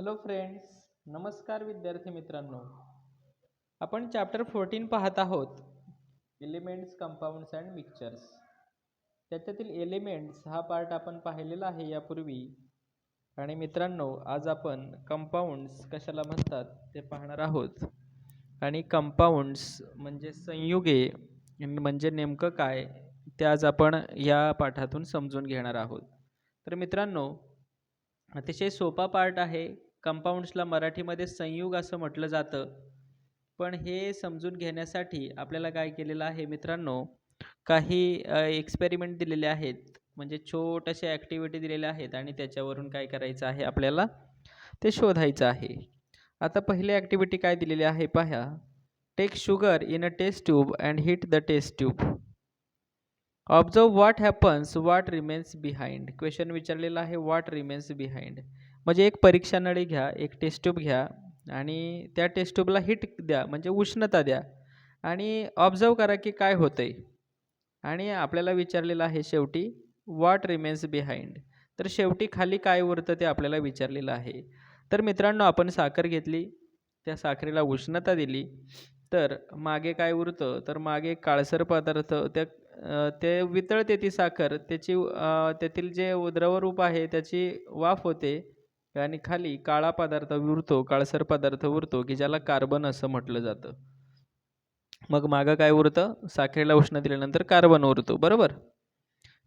Hello friends नमस्कार विद्यार्थी मित्रांनो. आपण चॅप्टर फोर्टीन पाहत आहोत. एलिमेंट्स कंपाऊंड्स अँड मिक्सचर्स त्याच्यातील एलिमेंट्स हा पार्ट आपण पाहिलेला आहे यापूर्वी. आणि मित्रांनो आज आपण कंपाऊंड्स कशाला म्हणतात ते पाहणार आहोत. आणि कंपाऊंड्स म्हणजे संयुगे म्हणजे नेमकं काय ते आज आपण या पाठातून समजून घेणार आहोत. तर मित्रांनो अतिशय सोपा पार्ट आहे. कंपाऊंड्सला मराठीमध्ये संयुग असं म्हटलं जातं. पण हे समजून घेण्यासाठी आपल्याला काय केलेलं आहे मित्रांनो? काही एक्सपेरिमेंट दिलेले आहेत. म्हणजे छोट्याशा ॲक्टिव्हिटी दिलेल्या आहेत आणि त्याच्यावरून काय करायचं आहे आपल्याला? ते शोधायचं आहे. आता पहिली ॲक्टिव्हिटी काय दिलेली आहे पहा take sugar in a test tube and heat the test tube observe what happens what remains behind question विचारलेला आहे व्हॉट रिमेन्स बिहाइंड म्हणजे एक परीक्षा नळी घ्या एक टेस्ट ट्यूब घ्या आणि त्या टेस्ट ट्यूबला हिट द्या म्हणजे उष्णता द्या. आणि ऑब्झर्व करा की काय होतं आहे आणि आपल्याला विचारलेलं आहे शेवटी व्हॉट रिमेन्स बिहाइंड तर शेवटी खाली काय उरतं ते आपल्याला विचारलेलं आहे. तर मित्रांनो आपण साखर घेतली त्या साखरेला उष्णता दिली. तर मागे काय उरतं? तर मागे काळसर पदार्थ त्या ते वितळते ती साखर त्याची त्यातील जे द्रवरूप आहे त्याची वाफ होते आणि खाली काळा पदार्थ उरतो काळसर पदार्थ उरतो की ज्याला कार्बन असं म्हटलं जातं. मग मागं काय उरतं? साखरेला उष्ण दिल्यानंतर कार्बन उरतो बरोबर?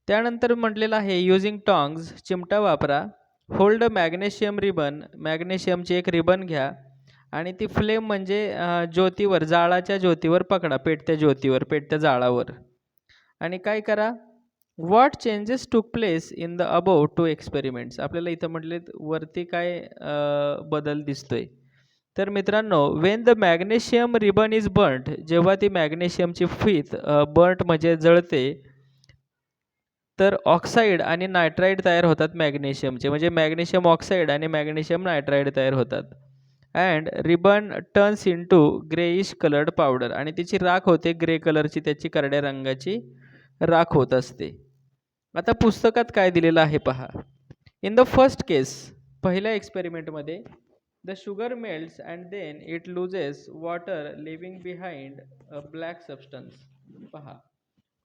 त्यानंतर म्हटलेलं आहे युजिंग टॉंग्स चिमटा वापरा होल्ड मॅग्नेशियम रिबन मॅग्नेशियमची एक रिबन घ्या आणि ती फ्लेम म्हणजे ज्योतीवर जाळाच्या ज्योतीवर पकडा पेटत्या ज्योतीवर पेटत्या जाळावर. आणि काय करा? What changes took place in the above two experiments आपल्याला इथं म्हटले वरती काय बदल दिसतोय. तर मित्रांनो when the magnesium ribbon is burnt जेव्हा ती मॅग्नेशियमची फीत बर्न्ट म्हणजे जळते तर ऑक्साईड आणि नायट्राईड तयार होतात मॅग्नेशियमचे म्हणजे मॅग्नेशियम ऑक्साईड आणि मॅग्नेशियम नायट्राईड तयार होतात. And ribbon turns into greyish coloured powder आणि तिची राख होते ग्रे कलरची त्याची करड्या रंगाची राख होत असते. आता पुस्तकात काय दिलेलं आहे पहा. इन द फर्स्ट केस पहिल्या एक्सपेरिमेंटमध्ये the sugar melts and then it loses water leaving behind a black substance पहा.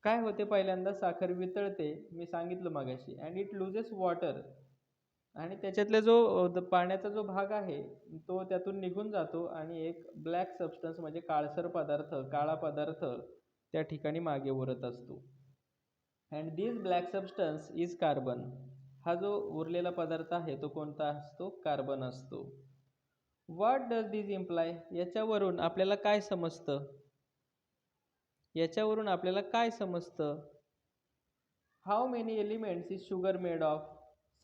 काय होते पहिल्यांदा? साखर वितळते मी सांगितलं मागाशी अँड इट लुजेस वॉटर आणि त्याच्यातला जो पाण्याचा जो भाग आहे तो त्यातून निघून जातो आणि एक ब्लॅक सबस्टन्स म्हणजे काळसर पदार्थ काळा पदार्थ त्या ठिकाणी मागे उरत असतो. And this black substance is carbon हा जो उरलेला पदार्थ आहे तो कोणता असतो? कार्बन असतो. व्हॉट डज दिस इम्प्लाय याच्यावरून आपल्याला काय समजतं? याच्यावरून आपल्याला काय समजतं? How many elements is sugar made of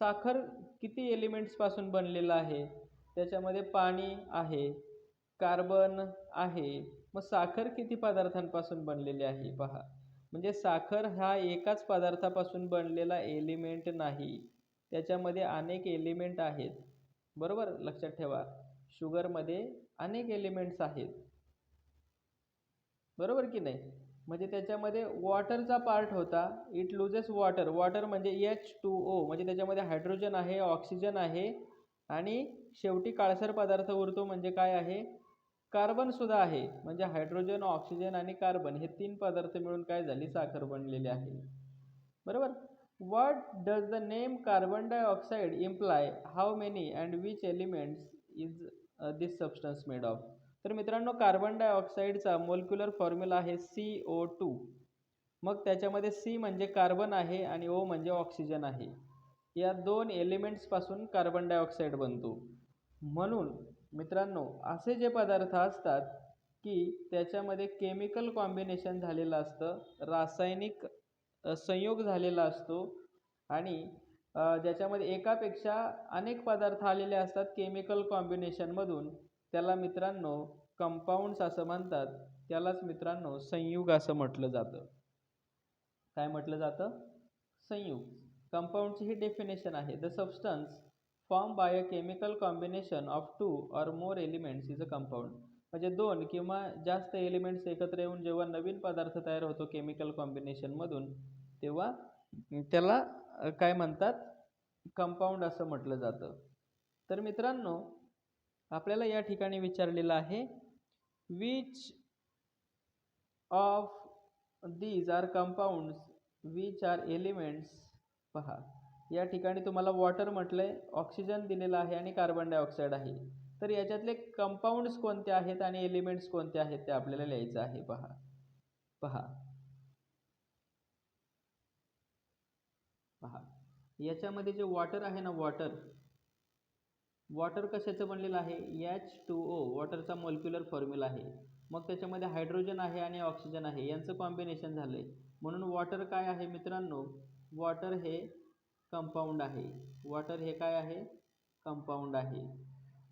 साखर किती एलिमेंट्सपासून बनलेलं आहे? त्याच्यामध्ये पाणी आहे कार्बन आहे. मग साखर किती पदार्थांपासून बनलेली आहे? पहा. म्हणजे साखर हा एकाच पदार्थापासून बनलेला एलिमेंट नाही. त्याच्यामध्ये अनेक एलिमेंट आहेत. बरोबर? लक्षात ठेवा. शुगरमध्ये अनेक एलिमेंट्स आहेत. बरोबर की नाही? म्हणजे त्याच्यामध्ये वॉटरचा पार्ट होता. इट लुजेस वॉटर वॉटर म्हणजे एच टू ओ म्हणजे त्याच्यामध्ये हायड्रोजन आहे ऑक्सिजन आहे आणि शेवटी काळसर पदार्थ उरतो म्हणजे काय आहे? कार्बन सुद्धा आहे. म्हणजे हायड्रोजन ऑक्सिजन आणि कार्बन हे तीन पदार्थ मिळून काय झाली? साखर बनलेली आहे. बरोबर? What does the name carbon dioxide imply how many and which elements is this substance made of तर मित्रांनो कार्बन डायऑक्साईडचा मोलिक्युलर फॉर्म्युला आहे सी ओ टू मग त्याच्यामध्ये सी म्हणजे कार्बन आहे आणि ओ म्हणजे ऑक्सिजन आहे. या दोन एलिमेंट्सपासून कार्बन डायऑक्साईड बनतो. म्हणून मित्रांनो असे जे पदार्थ असतात की त्याच्यामध्ये केमिकल कॉम्बिनेशन झालेलं असतं रासायनिक संयोग झालेला असतो आणि ज्याच्यामध्ये एकापेक्षा अनेक पदार्थ आलेले असतात केमिकल कॉम्बिनेशनमधून त्याला मित्रांनो कंपाऊंड्स असं म्हणतात. त्यालाच मित्रांनो संयुग असं म्हटलं जातं. काय म्हटलं जातं? संयुग. कंपाऊंडची ही डेफिनेशन आहे. The substance form by a chemical combination of two or more elements is a compound म्हणजे दोन किंवा जास्त एलिमेंट्स एकत्र येऊन जेव्हा नवीन पदार्थ तयार होतो केमिकल कॉम्बिनेशनमधून तेव्हा त्याला काय म्हणतात? कंपाऊंड असं म्हटलं जातं. तर मित्रांनो आपल्याला या ठिकाणी विचारलेलं आहे which of these are compounds which are elements पहा. या ठिकाणी तुम्हाला वॉटर म्हटलंय ऑक्सिजन दिलेला आहे आणि कार्बन डायऑक्साईड आहे. तर याच्यातले कंपाऊंड्स कोणते आहेत आणि एलिमेंट्स कोणते आहेत ते आपल्याला लिहायचं आहे पहा. पहा. पहा. याच्यामध्ये जे वॉटर आहे ना वॉटर वॉटर कशाचं बनलेलं आहे? एच टू ओ वॉटरचा मॉलिक्युलर फॉर्म्युला आहे. मग त्याच्यामध्ये हायड्रोजन आहे आणि ऑक्सिजन आहे. यांचं कॉम्बिनेशन झालं आहे म्हणून वॉटर काय आहे मित्रांनो? वॉटर हे कंपाऊंड आहे. वॉटर हे काय आहे? कंपाऊंड आहे.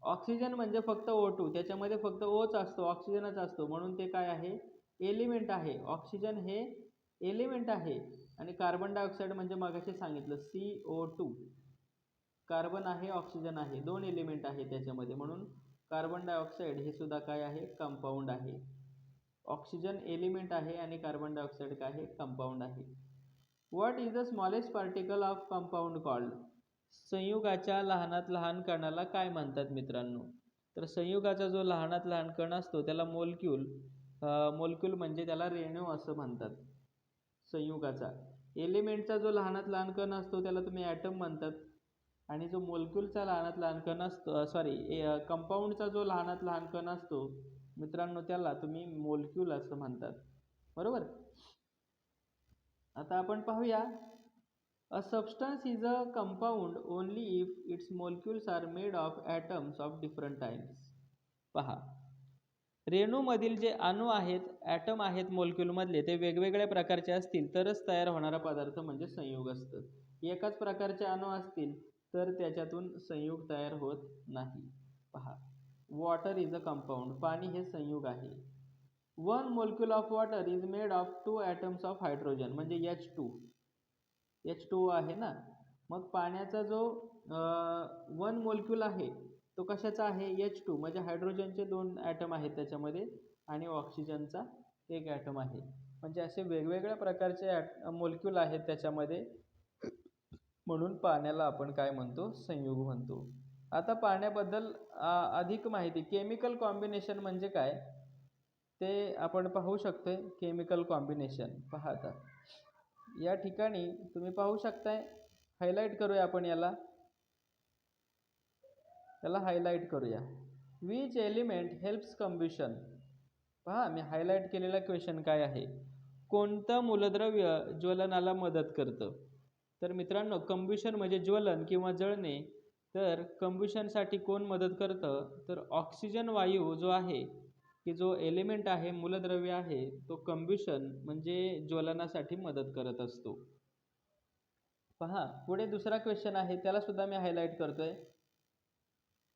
ऑक्सिजन म्हणजे फक्त ओ टू त्याच्यामध्ये फक्त ओच असतो ऑक्सिजनच असतो. म्हणून ते काय आहे? एलिमेंट आहे. ऑक्सिजन हे एलिमेंट आहे. आणि कार्बन डायऑक्साईड म्हणजे मगाशी सांगितलं सी ओ टू कार्बन आहे ऑक्सिजन आहे. दोन एलिमेंट आहे त्याच्यामध्ये. म्हणून कार्बन डायऑक्साईड हे सुद्धा काय आहे? कंपाऊंड आहे. ऑक्सिजन एलिमेंट आहे आणि कार्बन डायऑक्साईड काय आहे? कंपाऊंड आहे. What is the smallest particle of compound called संयुगाच्या लहानात लहान कणाला काय म्हणतात मित्रांनो? तर संयुगाचा जो लहानात लहान कण असतो त्याला मोलक्यूल मोलक्यूल म्हणजे त्याला रेणू असं म्हणतात. संयुगाचा. एलिमेंटचा जो लहानात लहान कण असतो त्याला तुम्ही ॲटम म्हणतात. आणि जो मोलक्यूलचा लहानात लहान कण असतो सॉरी कंपाऊंडचा जो लहानात लहान कण असतो मित्रांनो त्याला तुम्ही मोलक्यूल असं म्हणतात. बरोबर? आता आपण पाहूया. A substance is a compound only if its molecules are made of atoms of different types पहा. रेणूमधील जे अणू आहेत ॲटम आहेत मोलक्यूलमधले ते वेगवेगळ्या प्रकारचे असतील तरच तयार होणारा पदार्थ म्हणजे संयोग असतं. एकाच प्रकारचे अणू असतील तर त्याच्यातून संयुग तयार होत नाही. पहा. वॉटर इज अ कंपाऊंड पाणी हे संयुग आहे. One molecule of water is made of two atoms of hydrogen म्हणजे एच टू एच टू आहे ना? मग पाण्याचा जो वन मोलक्यूल आहे तो कशाचा आहे? एच टू म्हणजे हायड्रोजनचे दोन ॲटम आहेत त्याच्यामध्ये आणि ऑक्सिजनचा एक ॲटम आहे. म्हणजे असे वेगवेगळ्या प्रकारचे ॲट मोलक्यूल आहेत त्याच्यामध्ये. म्हणून पाण्याला आपण काय म्हणतो? संयुग म्हणतो. आता पाण्याबद्दल अधिक माहिती. केमिकल कॉम्बिनेशन म्हणजे काय? ते आपण पाहू शकतोय केमिकल कॉम्बिनेशन पहा आता. या ठिकाणी तुम्ही पाहू शकताय हायलाईट करूया आपण याला. त्याला हायलाईट करूया. विच एलिमेंट हेल्प्स कम्ब्युशन पहा मी हायलाईट केलेला क्वेश्चन काय आहे? कोणतं मूलद्रव्य ज्वलनाला मदत करतं? तर मित्रांनो कम्ब्युशन म्हणजे ज्वलन किंवा जळणे. तर कम्बिशनसाठी कोण मदत करतं? तर ऑक्सिजन वायू जो आहे की जो एलिमेंट आहे मूलद्रव्य आहे तो कंब्युशन म्हणजे ज्वलनासाठी मदत करत असतो. पहा पुढे दुसरा क्वेश्चन आहे त्याला सुद्धा मी हायलाईट करतोय.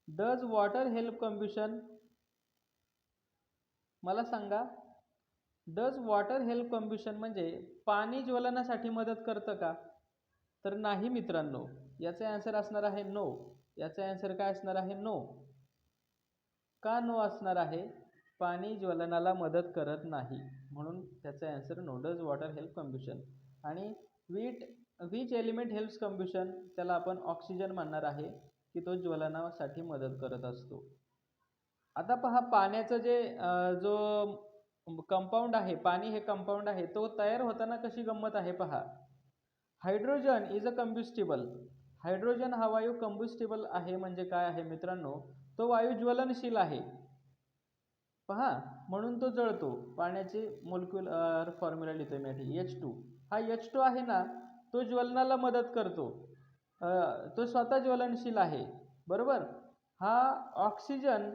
डज वॉटर हेल्प कंब्युशन मला सांगा डज वॉटर हेल्प कंब्युशन म्हणजे पाणी ज्वलनासाठी मदत करतं का? तर नाही मित्रांनो याचा आन्सर असणार आहे नो याचा आन्सर काय असणार आहे? नो का नो असणार आहे? पाणी ज्वलनाला मदत करत नाही म्हणून त्याचा answer no does water help combustion आणि वीट विच एलिमेंट हेल्प्स कम्ब्युशन त्याला आपण ऑक्सिजन म्हणणार आहे की तो ज्वलनासाठी मदत करत असतो. आता पहा पाण्याचं जे जो कंपाऊंड आहे पाणी हे कंपाऊंड आहे तो तयार होताना कशी गंमत आहे पहा. Hydrogen is a combustible hydrogen हा वायू कंब्युस्टिबल आहे म्हणजे काय आहे मित्रांनो? तो वायू ज्वलनशील आहे. पहा म्हणून तो जळतो. पाण्याचे मोलक्युलर फॉर्म्युला लिहितो मी एच टू हा एच टू आहे ना तो ज्वलनाला मदत करतो. तो स्वतः ज्वलनशील आहे. बरोबर? हा ऑक्सिजन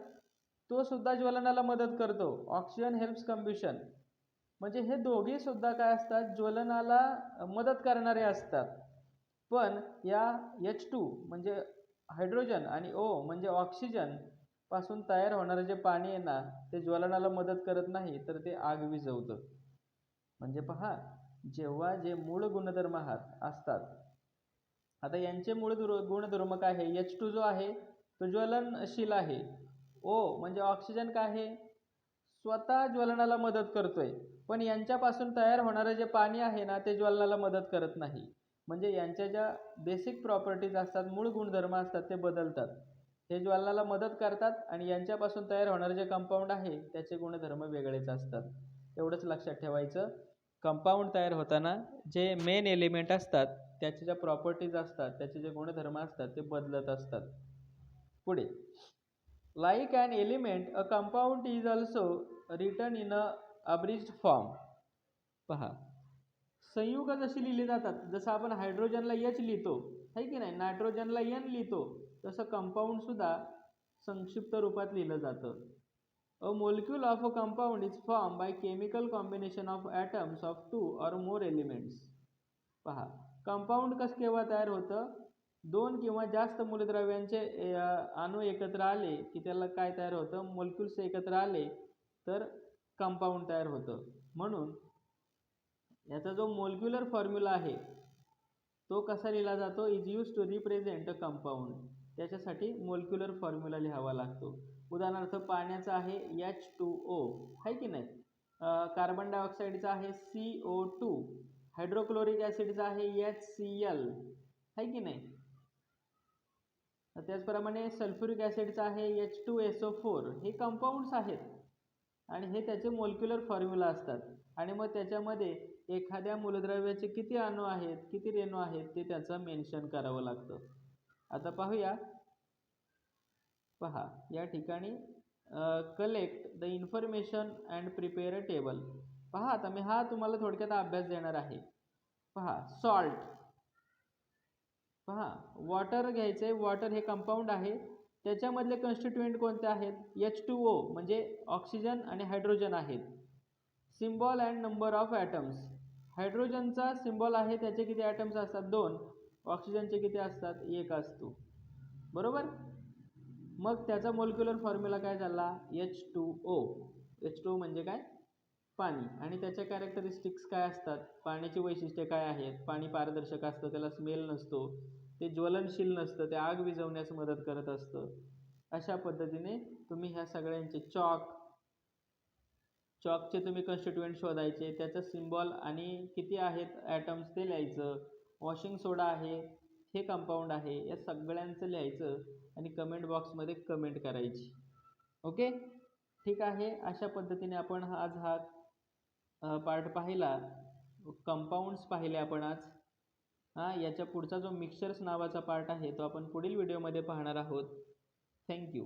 तो सुद्धा ज्वलनाला मदत करतो. ऑक्सिजन हेल्प्स कम्ब्युशन म्हणजे हे दोघे सुद्धा काय असतात? ज्वलनाला मदत करणारे असतात. पण या एच टू म्हणजे हायड्रोजन आणि ओ म्हणजे ऑक्सिजन पासून तयार होणारं जे पाणी आहे ना ते ज्वलनाला मदत करत नाही तर ते आग विझवतं. म्हणजे पहा जेव्हा जे मूळ गुणधर्म असतात आता यांचे मूळ गुणधर्म काय आहे? एच टू जो आहे तो ज्वलनशील आहे. ओ म्हणजे ऑक्सिजन काय आहे? स्वतः ज्वलनाला मदत करतोय. पण यांच्यापासून तयार होणारं जे पाणी आहे ना ते ज्वलनाला मदत करत नाही. म्हणजे यांच्या ज्या बेसिक प्रॉपर्टीज असतात मूळ गुणधर्म असतात ते बदलतात. हे ज्वालाला मदत करतात आणि यांच्यापासून तयार होणारे जे कंपाऊंड आहे त्याचे गुणधर्म वेगळेच असतात. एवढंच लक्षात ठेवायचं. कंपाऊंड तयार होताना जे मेन एलिमेंट असतात त्याचे ज्या प्रॉपर्टीज असतात त्याचे जे गुणधर्म असतात ते बदलत असतात. पुढे. Like and element a compound is also written in a abridged form पहा. संयुग जशी लिहिली जातात. जसं आपण हायड्रोजनला यच लिहितो आहे की नाही? नायट्रोजनला यन लिहितो. तसं कंपाऊंडसुद्धा संक्षिप्त रूपात लिहिलं जातं. A molecule of a compound is form by chemical combination of atoms of two or more elements पहा कंपाऊंड कसं केव्हा तयार होतं? दोन किंवा जास्त मूलद्रव्यांचे अणू एकत्र आले की त्याला काय तयार होतं? मोलिक्युल्स एकत्र आले तर कंपाऊंड तयार होतं. म्हणून याचा जो मोलिक्युलर फॉर्म्युला आहे तो कसा लिहिला जातो? Is used to represent a compound त्याच्यासाठी मोलिक्युलर फॉर्म्युला लिहावा लागतो. उदाहरणार्थ पाण्याचा आहे एच टू ओ आहे की नाही? कार्बन डायऑक्साईडचा आहे सी ओ टू हायड्रोक्लोरिक ॲसिडचा आहे एच सी एल आहे की नाही? त्याचप्रमाणे सल्फ्युरिक ॲसिडचा आहे H two S O four हे कंपाऊंड्स आहेत. आणि हे त्याचे मोलिक्युलर फॉर्म्युला असतात. आणि मग त्याच्यामध्ये एखाद्या मूलद्रव्याचे किती अणू आहेत किती रेणू आहेत ते त्याचं मेन्शन करावं लागतं. आता पाहूया. पहा या ठिकाणी collect the information and prepare a table पहा आता मी हा तुम्हाला थोडक्यात अभ्यास देणार आहे. पहा सॉल्ट पहा वॉटर घ्यायचे वॉटर हे कंपाऊंड आहे. त्याच्यामधले कॉन्स्टिट्युएंट कोणते आहेत? एच टू ओ म्हणजे ऑक्सिजन आणि हायड्रोजन आहेत. Symbol and number of atoms. हायड्रोजनचा symbol आहे त्याचे किती ॲटम्स असतात? दोन. ऑक्सिजनचे किती असतात? एक असतो. बरोबर? मग त्याचा मोलिक्युलर फॉर्म्युला काय झाला H two O H two म्हणजे काय? पाणी. आणि त्याच्या कॅरेक्टरिस्टिक्स काय असतात? पाण्याची वैशिष्ट्ये काय आहेत? पाणी पारदर्शक असतं त्याला स्मेल नसतो ते ज्वलनशील नसतं ते आग विझवण्यास मदत करत असतं. अशा पद्धतीने तुम्ही ह्या सगळ्यांचे चॉक चॉकचे तुम्ही कन्स्टिट्युएंट शोधायचे त्याचं सिम्बॉल आणि किती आहेत ॲटम्स ते लिहायचं. वॉशिंग सोडा आहे हे कंपाऊंड आहे या सगळ्यांचं लिहायचं आणि कमेंट बॉक्समध्ये कमेंट करायची. ओके ठीक आहे अशा पद्धतीने आपण हा आज हा पार्ट पाहिला. कंपाऊंड्स पाहिले आपण आज. हां याच्या पुढचा जो मिक्सर्स नावाचा पार्ट आहे तो आपण पुढील व्हिडिओमध्ये पाहणार आहोत. थँक्यू